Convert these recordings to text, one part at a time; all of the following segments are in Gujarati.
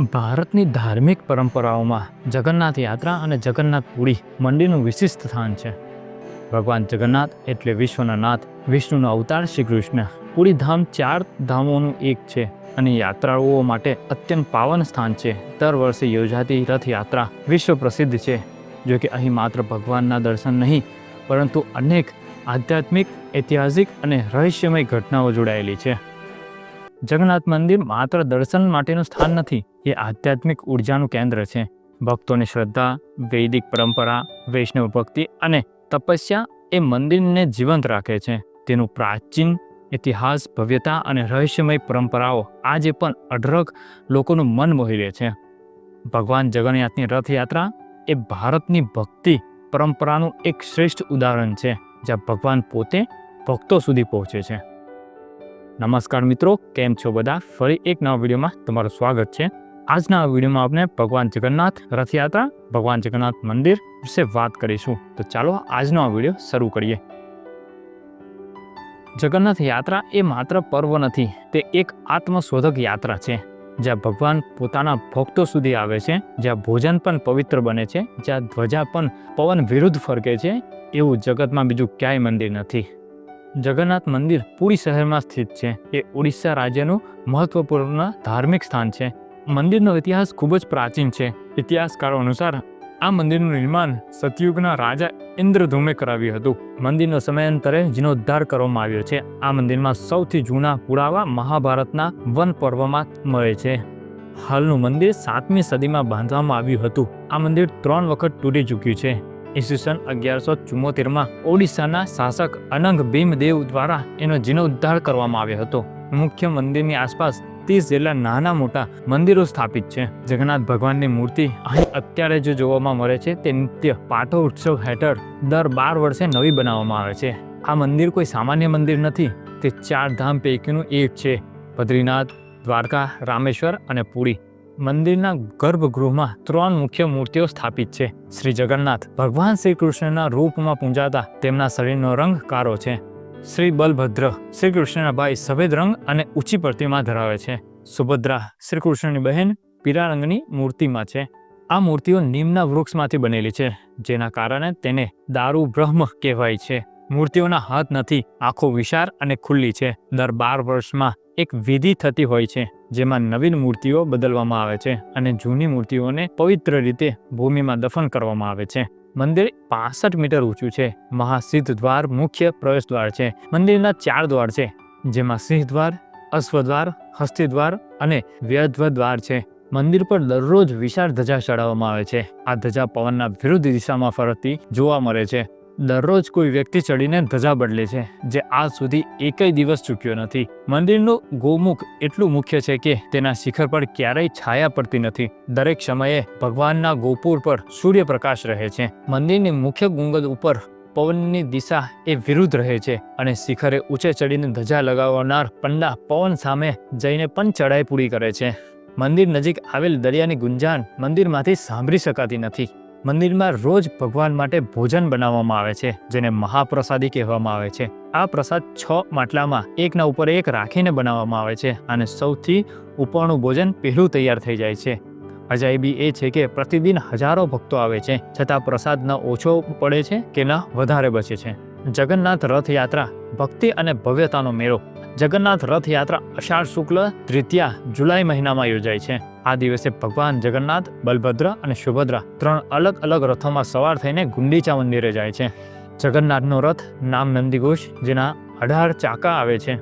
ભારતની ધાર્મિક પરંપરાઓમાં જગન્નાથ યાત્રા અને જગન્નાથ પુરી મંદિરનું વિશિષ્ટ સ્થાન છે. ભગવાન જગન્નાથ એટલે વિશ્વના નાથ, વિષ્ણુનો અવતાર શ્રી કૃષ્ણ. પુરી ધામ ચાર ધામોનું એક છે અને યાત્રાળુઓ માટે અત્યંત પાવન સ્થાન છે. દર વર્ષે યોજાતી રથયાત્રા વિશ્વ પ્રસિદ્ધ છે, જો કે અહીં માત્ર ભગવાનના દર્શન નહીં, પરંતુ અનેક આધ્યાત્મિક, ઐતિહાસિક અને રહસ્યમય ઘટનાઓ જોડાયેલી છે. જગન્નાથ મંદિર માત્ર દર્શન માટેનું સ્થાન નથી, એ આધ્યાત્મિક ઉર્જાનું કેન્દ્ર છે. ભક્તોની શ્રદ્ધા, વૈદિક પરંપરા, વૈષ્ણવ ભક્તિ અને તપસ્યા એ મંદિરને જીવંત રાખે છે. તેનું પ્રાચીન ઇતિહાસ, ભવ્યતા અને રહસ્યમય પરંપરાઓ આજે પણ અઢળક લોકોનું મન મોહી લે છે. ભગવાન જગન્નાથની રથયાત્રા એ ભારતની ભક્તિ પરંપરાનું એક શ્રેષ્ઠ ઉદાહરણ છે, જ્યાં ભગવાન પોતે ભક્તો સુધી પહોંચે છે. નમસ્કાર મિત્રો, કેમ છો બધા? ફરી એક નવા વિડીયોમાં તમારું સ્વાગત છે. આજના વિડીયોમાં આપણે ભગવાન જગન્નાથ રથયાત્રા, ભગવાન જગન્નાથ મંદિર વિશે વાત કરીશું. તો ચાલો આજનો આ વીડિયો શરૂ કરીએ. જગન્નાથ યાત્રા એ માત્ર પર્વ નથી, તે એક આત્મશોધક યાત્રા છે. જ્યાં ભગવાન પોતાના ભક્તો સુધી આવે છે, જ્યાં ભોજન પણ પવિત્ર બને છે, જ્યાં ધ્વજા પણ પવન વિરુદ્ધ ફરકે છે, એવું જગતમાં બીજું ક્યાંય મંદિર નથી. જગન્નાથ મંદિર પુરી શહેરમાં સ્થિત છે. એ ઓડિશા રાજ્યનું મહત્વપૂર્ણ ધાર્મિક સ્થાન છે. મંદિરનો ઇતિહાસ ખૂબ જ પ્રાચીન છે. ઇતિહાસકારો અનુસાર આ મંદિરનું નિર્માણ સતયુગના રાજા ઇન્દ્રધૂમે કરાવ્યું હતું. મંદિરનો સમયાંતરે જીર્ણોદ્ધાર કરવામાં આવ્યો છે. આ મંદિરમાં સૌથી જૂના પુરાવા મહાભારતના વન પર્વમાં મળે છે. હાલનું મંદિર સાતમી સદીમાં બાંધવામાં આવ્યું હતું. આ મંદિર ત્રણ વખત તૂટી ચૂક્યું છે. ઈસવીસન અગિયારસો ચુમ્મોતેરમાં ઓડિશાના શાસક અનંગ ભીમદેવ દ્વારા એનો જીર્ણોદ્ધાર કરવામાં આવ્યો હતો. મુખ્ય મંદિરની આસપાસ ત્રીસ જેટલા નાના મોટા મંદિરો સ્થાપિત છે. જગન્નાથ ભગવાનની મૂર્તિ અહીં અત્યારે જે જોવામાં મળે છે, તે નિત્ય પાઠો ઉત્સવ હેઠળ દર બાર વર્ષે નવી બનાવવામાં આવે છે. આ મંદિર કોઈ સામાન્ય મંદિર નથી, તે ચાર ધામ પૈકીનું એક છે. બદ્રીનાથ, દ્વારકા, રામેશ્વર અને પુરી. મંદિરના ગર્ભગૃહમાં ત્રણ મુખ્ય મૂર્તિઓ સ્થાપિત છે. શ્રી જગન્નાથ ભગવાન શ્રી કૃષ્ણના રૂપમાં પૂંજાતા તેમના શરીરનો રંગ કાળો છે. શ્રી બલભદ્ર શ્રી કૃષ્ણના ભાઈ સફેદ રંગ અને ઊંચી પ્રતિમા ધરાવે છે. સુભદ્રા શ્રી કૃષ્ણની બહેન પીળા રંગની મૂર્તિમાં છે. આ મૂર્તિઓ નીમના વૃક્ષમાંથી બનેલી છે, જેના કારણે તેને દારૂ બ્રહ્મ કહેવાય છે. મૂર્તિઓના હાથ નથી, આંખો વિશાળ અને ખુલ્લી છે. દર બાર વર્ષમાં એક વિધિ થતી હોય છે, જેમાં નવીન મૂર્તિઓ બદલવામાં આવે છે અને જૂની મૂર્તિઓને પવિત્ર રીતે ભૂમિમાં દફન કરવામાં આવે છે. મંદિર પાસઠ મીટર ઊંચું છે, મહાસિદ્ધ દ્વાર મુખ્ય પ્રવેશ દ્વાર છે. મંદિરના ચાર દ્વાર છે, જેમાં સિંહ દ્વાર અશ્વદ્વાર હસ્તિદ્વાર અને વ્યધ્વ દ્વાર છે. મંદિર પર દરરોજ વિશાળ ધજા ચડાવવામાં આવે છે. આ ધજા પવનના વિરુદ્ધ દિશામાં ફરતી જોવા મળે છે. દરરોજ કોઈ વ્યક્તિ ચડીને ધજા બદલે છે, જે આજ સુધી એકય દિવસ ચૂક્યો નથી. મંદિરનું ગોમુખ એટલું મુખ્ય છે કે તેના શિખર પર ક્યારેય છાયા પડતી નથી. દરેક સમયે ભગવાનના ગોપુર પર સૂર્યપ્રકાશ રહે છે. મંદિરની મુખ્ય ગુંગદ ઉપર પવનની દિશા એ વિરુદ્ધ રહે છે અને શિખરે ઊંચે ચડીને ધજા લગાવનાર પંડા પવન સામે જઈને પણ ચડાઈ પૂરી કરે છે. મંદિર નજીક આવેલ દરિયાની ગુંજાન મંદિરમાંથી સાંભળી શકાતી નથી. મંદિરમાં રોજ ભગવાન માટે ભોજન બનાવવામાં આવે છે, જેને મહાપ્રસાદી કહેવામાં આવે છે. આ પ્રસાદ છ માટલામાં એકના ઉપર એક રાખીને બનાવવામાં આવે છે અને સૌથી ઉપરનું ભોજન પહેલું તૈયાર થઈ જાય છે. અજાયબી એ છે કે પ્રતિદિન હજારો ભક્તો આવે છે, છતાં પ્રસાદ ન ઓછો પડે છે કે ન વધારે બચે છે. જગન્નાથ રથયાત્રા, ભક્તિ અને ભવ્યતાનો મેળો. જગન્નાથ રથયાત્રા અષાઢ શુક્લ તૃતીયા જુલાઈ મહિનામાં યોજાય છે. આ દિવસે ભગવાન જગન્નાથ, બલભદ્ર અને સુભદ્રા ત્રણ અલગ અલગ રથોમાં સવાર થઈને ગુંડીચા મંદિરે જાય છે. જગન્નાથનો રથ નામ નંદીઘોષ, જેના અઢાર ચાકા આવે છે.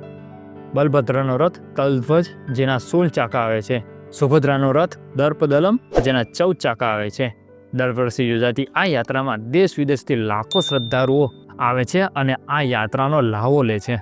બલભદ્રનો રથ કલધ્વજ, જેના સોળ ચાકા આવે છે. સુભદ્રાનો રથ દર્પદલમ, જેના ચૌદ ચાકા આવે છે. દર વર્ષે યોજાતી આ યાત્રામાં દેશ વિદેશથી લાખો શ્રદ્ધાળુઓ આવે છે અને આ યાત્રાનો લાવો લે છે.